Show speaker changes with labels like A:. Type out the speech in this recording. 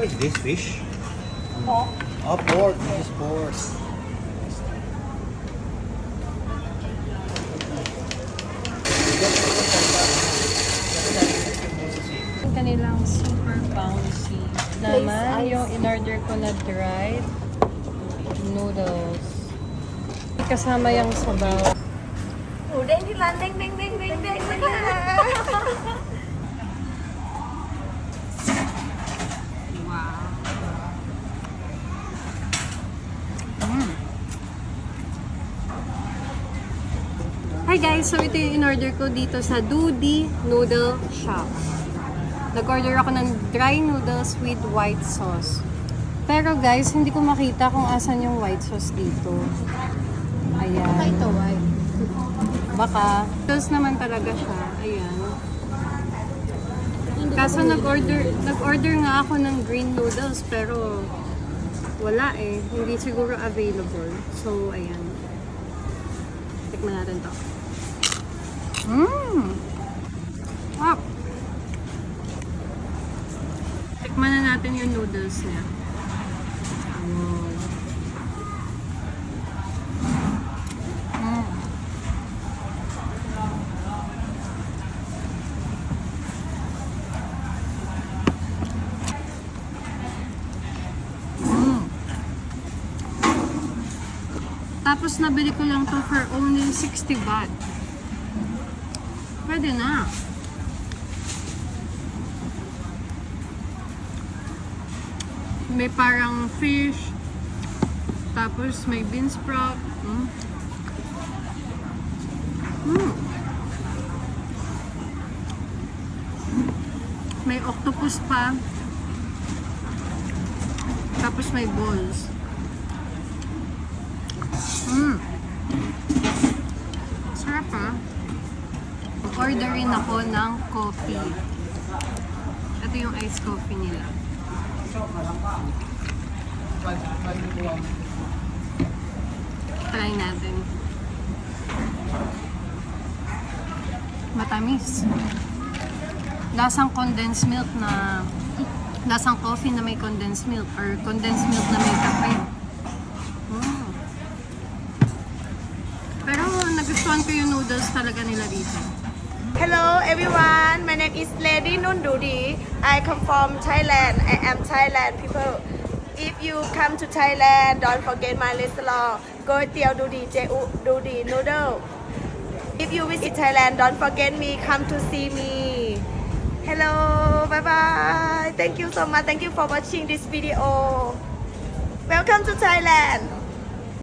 A: What is this fish?
B: Pork.
A: Oh, pork. This is pork.
C: kanilang super bouncy. Naman, yung in-order ko na dried noodles. Kasama yung sabaw.
B: Oh, ding, ding, ding, ding, ding, ding, ding.
C: Hi guys! So ito yung in-order ko dito sa Doody Noodle Shop. Nag-order ako ng dry noodles with white sauce. Pero guys, hindi ko makita kung asan yung white sauce dito. Ayan.
B: Baka ito, white.
C: Baka. Noodles naman talaga siya. Ayan. Kaso nag-order nag-order nga ako ng green noodles pero wala eh. Hindi siguro available. So, ayan. Tikman natin to. Mmm! Wow! Tikman na natin yung noodles niya. Wow. Mm. Tapos nabili ko lang to for only 60 baht. Pwede na. May parang fish. Tapos may bean sprout. Mm. Mm. May octopus pa. Tapos may balls. Order rin ako ng coffee. Ito yung iced coffee nila. Try natin. Matamis. Lasang condensed milk na lasang coffee na may condensed milk or condensed milk na may kape. Mm. Pero nagustuhan ko yung noodles talaga nila dito.
B: Hello everyone, my name is Lady Nundudi. I come from Thailand. I am Thailand people. If you come to Thailand, don't forget my restaurant. Go Tiao Dudi, Ju Dudi Noodle. If you visit Thailand, don't forget me. Come to see me. Hello, bye bye. Thank you so much. Thank you for watching this video. Welcome to Thailand.